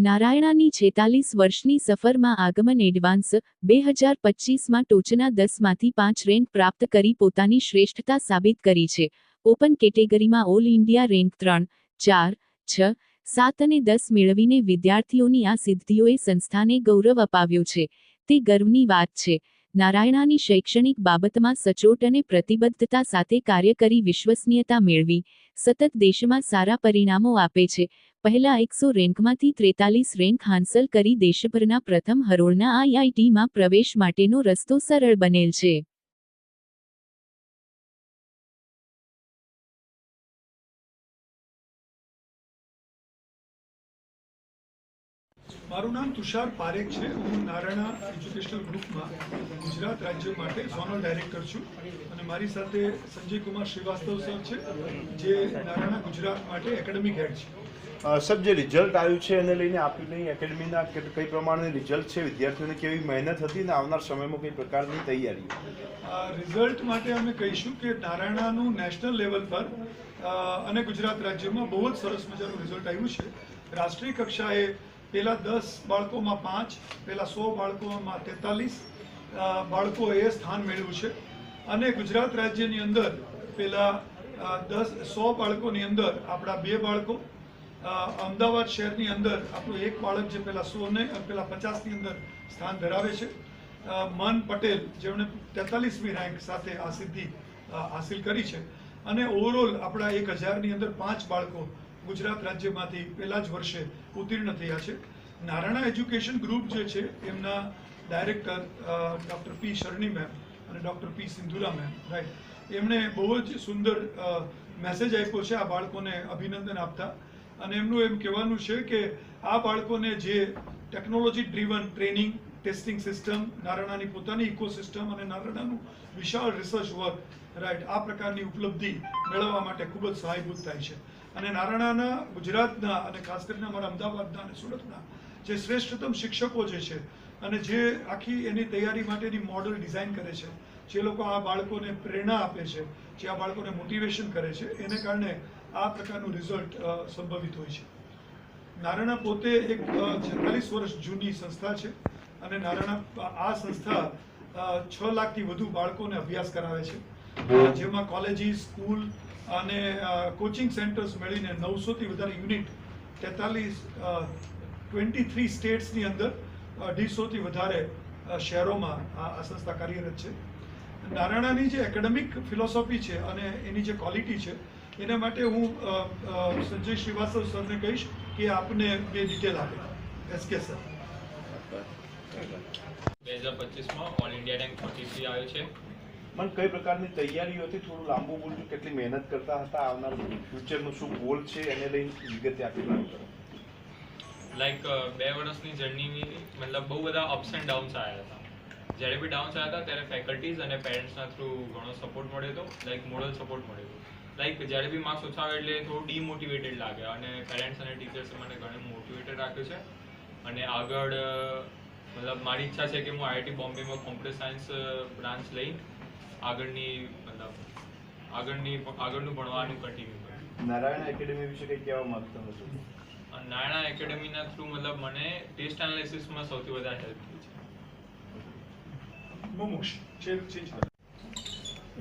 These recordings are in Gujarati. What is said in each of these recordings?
નારાયણાની છેતાલીસ વર્ષની સફરમાં આગમન એડવાન્સ, બે હજાર પચીસમાં ટોચના દસમાંથી પાંચ રેન્ક પ્રાપ્ત કરી પોતાની શ્રેષ્ઠતા સાબિત કરી છે. ઓપન કેટેગરીમાં ઓલ ઇન્ડિયા રેન્ક ત્રણ, ચાર, છ, સાત અને દસ મેળવીને વિદ્યાર્થીઓની આ સિદ્ધિઓએ સંસ્થાને ગૌરવ અપાવ્યું છે. તે ગર્વની વાત છે. નારાયણાની શૈક્ષણિક બાબતમાં સચોટ અને પ્રતિબદ્ધતા સાથે કાર્ય કરી વિશ્વસનીયતા મેળવી, સતત દેશમાં સારા પરિણામો આપે છે. પહેલા એકસો રેન્કમાંથી ત્રેતાલીસ રેન્ક હાંસલ કરી દેશભરના પ્રથમ હરોળના આઈઆઈટીમાં પ્રવેશ માટેનો રસ્તો સરળ બનેલ છે. મારું નામ તુષાર પારેખ છે. હું નારાયણા એજ્યુકેશનલ ગ્રુપમાં ગુજરાત રાજ્ય માટે ઝોનલ ડાયરેક્ટર છું અને મારી સાથે સંજય કુમાર શ્રીવાસ્તવ સર છે જે નારાયણા ગુજરાત માટે એકેડેમિક હેડ છે. સર જે રિઝલ્ટ આવ્યું છે એને લઈને આપની એકેડમીના કઈ પ્રમાણે રિઝલ્ટ છે વિદ્યાર્થીઓને કેવી મહેનત હતી ને આવનાર સમયમાં કઈ પ્રકારની તૈયારી? રિઝલ્ટ માટે અમે કહીશું કે નારાયણાનું નેશનલ લેવલ પર અને ગુજરાત રાજ્યમાં બહુ જ સરસ મજાનું રિઝલ્ટ આવ્યું છે. રાષ્ટ્રીય કક્ષાએ પહેલા દસ બાળકોમાં પાંચ પહેલાં સો બાળકોમાં તેતાલીસ બાળકોએ સ્થાન મેળવ્યું છે. અને ગુજરાત રાજ્યની અંદર પહેલાં દસ, સો બાળકોની અંદર આપણા બે બાળકો અમદાવાદ શહેરની અંદર આપણું એક બાળક જે પહેલાં સોને પહેલાં પચાસની અંદર સ્થાન ધરાવે છે. મન પટેલ જેમણે તેતાલીસમી રેન્ક સાથે આ સિદ્ધિ હાસિલ કરી છે. અને ઓવરઓલ આપણા એક હજારની અંદર પાંચ બાળકો ગુજરાત રાજ્યમાંથી પહેલા જ વર્ષે ઉત્તીર્ણ થયા છે. નારાયણા એજ્યુકેશન ગ્રુપ જે છે, એમના director doctor P Sharani ma'am અને doctor P Sindhura ma'am right એમણે બહુ જ સુંદર મેસેજ આપ્યો છે આ બાળકોને અભિનંદન આપતા. અને એમનું એમ કહેવાનું છે કે આ બાળકોને જે technology driven training testing system નારાયણાની પોતાની ઇકોસિસ્ટમ અને નારાયણાનું વિશાળ રિસર્ચ વર્ક રાઈટ, આ પ્રકારની ઉપલબ્ધિ મેળવવા માટે ખૂબ જ સહાયભૂત થાય છે. અને નારાયણાના ગુજરાતના અને ખાસ કરીને અમારા અમદાવાદના અને સુરતના જે શ્રેષ્ઠતમ શિક્ષકો જે છે અને જે આખી એની તૈયારી માટેની મોડલ ડિઝાઇન કરે છે, જે લોકો આ બાળકોને પ્રેરણા આપે છે, જે આ બાળકોને મોટિવેશન કરે છે, એને કારણે આ પ્રકારનું રિઝલ્ટ સંભવિત હોય છે. નારાયણા પોતે એક છેતાલીસ વર્ષ જૂની સંસ્થા છે અને નારાયણા આ સંસ્થા છ લાખથી વધુ બાળકોને અભ્યાસ કરાવે છે. જેમાં કોલેજીસ, સ્કૂલ અને કોચિંગ સેન્ટર્સ મળીને નવસોથી વધારે યુનિટ તેતાલીસ ટ્વેન્ટી થ્રી સ્ટેટ્સની અંદર અઢીસોથી વધારે શહેરોમાં આ સંસ્થા કાર્યરત છે. નારાયણાની જે એકેડેમિક ફિલોસોફી છે અને એની જે ક્વોલિટી છે, એના માટે હું સંજય શ્રીવાસ્તવ સરને કહીશ કે આપને બે ડિટેલ આપે. એસ કે સર બે હજાર પચીસમાં all India rank forty three આવ્યો છે. મને કઈ પ્રકારની તૈયારીઓ હતી થોડું લાંબુ બોલજો કેટલી મહેનત કરતા હતા? આવનાર ફ્યુચરનું શું ગોલ છે? એને લઈને વિગતે આપી કરો લાઈક બે વર્ષની જર્નીની મતલબ બહુ બધા અપ્સ એન્ડ ડાઉન્સ આવ્યા હતા. જ્યારે બી ડાઉન્સ આવ્યા હતા, ત્યારે ફેકલ્ટીઝ અને પેરેન્ટ્સના થ્રુ ઘણો સપોર્ટ મળ્યો હતો. લાઈક મોરલ સપોર્ટ મળ્યો હતો. લાઈક જ્યારે બી માર્ક્સ ઓછા આવે એટલે થોડું ડીમોટિવેટેડ લાગે. અને પેરેન્ટ્સ અને ટીચર્સે મને ઘણું મોટિવેટેડ રાખ્યું છે. અને આગળ મતલબ મારી ઈચ્છા છે કે હું આઈઆઈટી બોમ્બેમાં કોમ્પ્યુટર સાયન્સ બ્રાન્ચ લઈ આગળની મતલબ આગળની આગળનું ભણવાનું કન્ટિન્યુ કરું. નારાયણ એકેડેમી વિશે કંઈ કહેવા માંગતો હતો અને નારાયણ એકેડેમીના થ્રુ મતલબ મને ટેસ્ટ એનાલિસિસમાં સૌથી વધારે હેલ્પ થઈ છે. મોમોક્ષ છે છે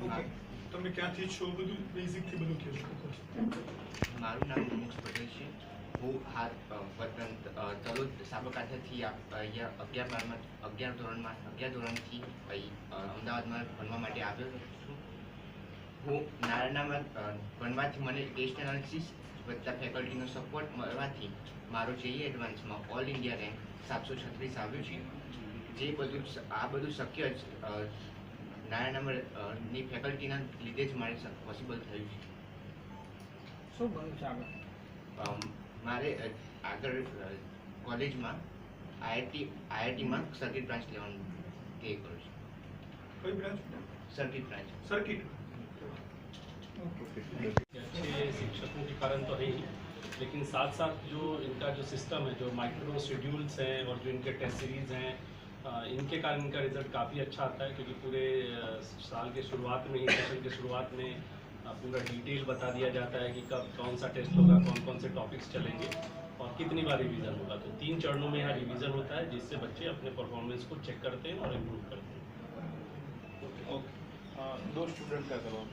ઓકે. તમે ક્યાંથી છો? બધું બેઝિકથી બધું કહેશો. મારું નામ મોમોક્ષ પટેલ હું અ, વતન તલોદ સાબરકાંઠાથી આ- અગિયાર બારમાં અગિયાર ધોરણમાં અગિયાર ધોરણથી અમદાવાદમાં ભણવા માટે આવ્યો છું. હું નારાયણામાં ભણવાથી મને ટેસ્ટ એનાલિસિસ વધતા ફેકલ્ટીનો સપોર્ટ મળવાથી મારો જેઈ એડવાન્સમાં ઓલ ઇન્ડિયા રેન્ક સાતસો છત્રીસ આવ્યો છે. જે બધું આ બધું શક્ય જ અ, ની ફેકલ્ટીના લીધે જ મારે પોસિબલ થયું છે. શું બન્યું છે આગળ? મારે અ, આગળ અ, કોલેજમાં આઈઆઈટી આઈઆઈટીમાં સર્કિટ બ્રાન્ચ લેવાનું તે કરું છું કઈ બ્રાન્ચ સર્કિટ બ્રાન્ચ સર્કિટ अच्छे शिक्षकों के कारण तो है ही लेकिन साथ साथ जो इनका जो सिस्टम है जो माइक्रो शेड्यूल्स हैं और जो इनके टेस्ट सीरीज़ हैं अ, इनके कारण इनका रिजल्ट काफ़ी अच्छा आता है क्योंकि पूरे अ, साल के शुरुआत में ही सेशन के शुरुआत में अ, पूरा डिटेल बता दिया जाता है कि कब कौन सा टेस्ट होगा, कौन कौन से टॉपिक्स चलेंगे और कितनी बार रिवीजन होगा। तो तीन चरणों में यहाँ रिवीजन होता है जिससे बच्चे अपने परफॉर्मेंस को चेक करते हैं और इम्प्रूव करते हैं। ओके दो स्टूडेंट का करवा